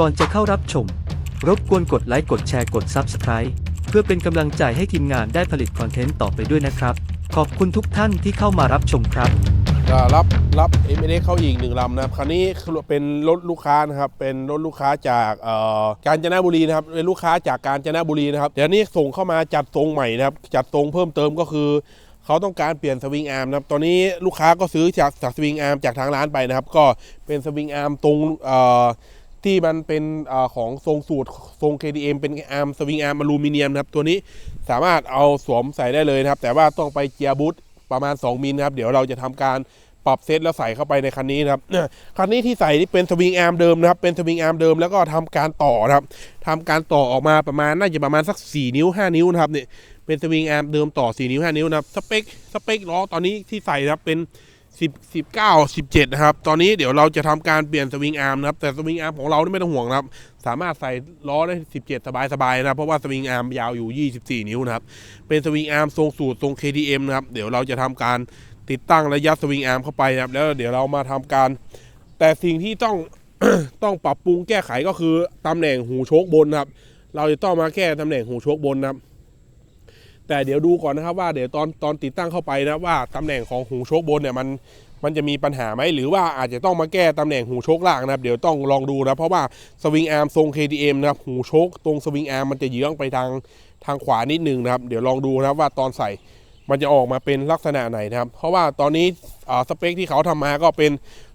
ก่อนจะเข้ารับชม รบกวนกดไลค์กดแชร์กด Subscribe เพื่อเป็นกำลังใจให้ทีมงานได้ผลิตคอนเทนต์ต่อไปด้วยนะครับ ขอบคุณทุกท่านที่เข้ามารับชมครับ ก็รับรับ m อ x เข้าอีกหนึ่งลำนะครับคันนี้เป็นรถลูกค้านะครับ เป็นรถลูกค้าจากเอ่อกาญจนบุรีนะครับ เป็นลูกค้าจากกาญจนบุรีนะครับ เดี๋ยวนี้ส่งเข้ามาจัดทรงใหม่นะครับ จัดทรงเพิ่มเติมก็คือ เขาต้องการเปลี่ยนสวิงอาร์มนะครับ ตอนนี้ลูกค้าก็ซื้อจากจากสวิงอาร์มจากทางร้านไปนะครับ ก็เป็นสวิงอาร์มตรงเอ่อ ที่มันเป็นอของทรงสูตรทรง KDM เป็นอาร์มสวิงอาร์มอลูมิเนียมนะครับ ตัวนี้สามารถเอาสวมใส่ได้เลยนะครับ แต่ว่าต้องไปเจียร์บูทประมาณ 2มิลครับ เดี๋ยวเราจะทำการปรับเซตแล้วใส่เข้าไปในคันนี้นะครับคันนี้ที่ใส่นี่เป็นสวิงอาร์มเดิมนะครับ เป็นสวิงอาร์มเดิมแล้วก็ทำการต่อนะครับทำการต่อออกมาประมาณน่าจะประมาณสัก 4 นิ้ว 5 นิ้วนะครับเนี่ยเป็นสวิงอาร์มเดิมต่อ 4 นิ้ว 5 นิ้วนะครับ สเปค สเปคล้อตอนนี้ที่ใส่นะครับเป็น 10 19 17นะครับ ตอนนี้เดี๋ยวเราจะทำการเปลี่ยนสวิงอาร์มนะครับ แต่สวิงอาร์มของเราไม่ต้องห่วงนะครับ สามารถใส่ล้อได้17สบายๆนะครับ เพราะว่าสวิงอาร์มยาวอยู่24นิ้วนะครับ เป็นสวิงอาร์มทรงสูตรทรง KTM นะครับ เดี๋ยวเราจะทำการติดตั้งระยะสวิงอาร์มเข้าไปนะครับ แล้วเดี๋ยวเรามาทำการ แต่สิ่งที่ต้องต้องปรับปรุงแก้ไขก็คือตำแหน่งหูโชคบนนะครับ เราจะต้องมาแก้ตำแหน่งหูโชคบนนะครับ แต่เดี๋ยวดูก่อนนะครับว่าเดี๋ยวตอนตอนติดตั้งเข้าไปนะว่าตำแหน่งของหูโชคบนเนี่ยมันมันจะมีปัญหาไหมหรือว่าอาจจะต้องมาแก้ตำแหน่งหูโชคล่างนะครับ เดี๋ยวต้องลองดูนะเพราะว่าสวิงอาร์มทรง KTM นะครับหูโชคตรงสวิงอาร์มมันจะเยื้องไปทางทางขวานิดนึงนะครับ เดี๋ยวลองดูนะครับว่าตอนใส่มันจะออกมาเป็นลักษณะไหนนะครับ เพราะว่าตอนนี้สเปคที่เขาทำมาก็เป็น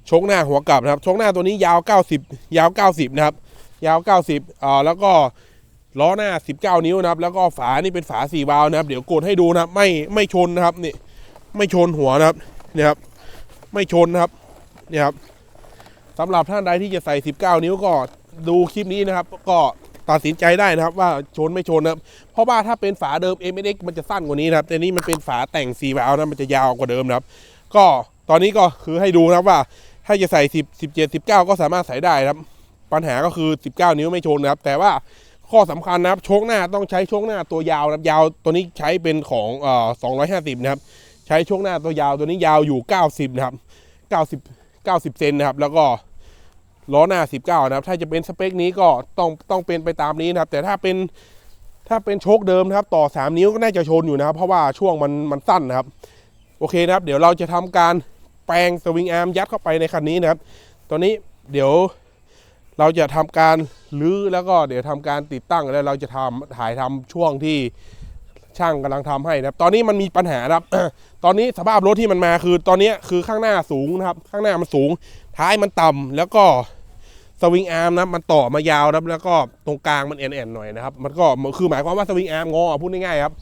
โชคหน้าหัวกลับนะครับโชคหน้าตัวนี้ยาว 90 ยาว 90 นะครับ ยาว 90อ่าแล้วก็ ล้อหน้า 19 นิ้วนะครับ แล้วก็ฝานี่เป็นฝา4วาล์วนะครับ เดี๋ยวกดให้ดูนะครับไม่ไม่ชนนะครับนี่ไม่ชนหัวนะครับนี่ครับ ไม่ชนนะครับนี่ครับสำหรับท่านใดที่จะใส่ 19 นิ้วก็ดูคลิปนี้นะครับ ก็ตัดสินใจได้นะครับ ว่าชนไม่ชนนะครับ เพราะว่าถ้าเป็นฝาเดิม m x มันจะสั้นกว่านี้นะครับแต่นี่มันเป็นฝาแต่ง4วาล์วนะมันจะยาวกว่าเดิมนะครับ ก็ตอนนี้ก็คือให้ดูนะครับว่าถ้าจะใส่ 10 17 19 ก็สามารถใส่ได้นะครับ ปัญหาก็คือ 19 นิ้วไม่ชนนะครับ แต่ว่า ข้อสำคัญนะครับโชคหน้าต้องใช้โชคหน้าตัวยาวนะครับยาวตัวนี้ใช้เป็นของเอ่อ250 นะครับ ใช้โชคหน้าตัวยาวตัวนี้ยาวอยู่ 90 นะครับ 90 90 เซนนะครับ แล้วก็ล้อหน้า 19 นะครับ ถ้าจะเป็นสเปคนี้ก็ต้องต้องเป็นไปตามนี้นะครับ แต่ถ้าเป็นถ้าเป็นโชคเดิมนะครับ ต่อ 3 นิ้วก็น่าจะชนอยู่นะครับ เพราะว่าช่วงมันมันสั้นนะครับ โอเคนะครับ เดี๋ยวเราจะทำการแปลงสวิงอาร์มยัดเข้าไปในคันนี้นะครับ ตอนนี้เดี๋ยว เราจะทำการรื้อแล้วก็เดี๋ยวทำการติดตั้งแล้วเราจะทำถ่ายทำช่วงที่ช่างกำลังทำให้นะครับ ตอนนี้มันมีปัญหาครับ ตอนนี้สภาพรถที่มันมาคือ ตอนนี้คือข้างหน้าสูงนะครับ ข้างหน้ามันสูง ท้ายมันต่ำแล้วก็สวิงอาร์มนะมันต่อมายาวนะครับแล้วก็ตรงกลางมันแอนๆหน่อยนะครับ มันก็คือหมายความว่าสวิงอาร์มงอพูดง่ายๆครับ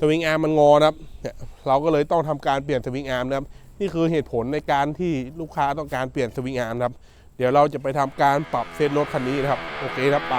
สวิงอาร์มมันงอนะครับเนี่ยเราก็เลยต้องทำการเปลี่ยนสวิงอาร์มนะครับ นี่คือเหตุผลในการที่ลูกค้าต้องการเปลี่ยนสวิงอาร์มนะครับ เดี๋ยวเราจะไปทำการปรับเซตรถคันนี้นะครับ โอเคครับไป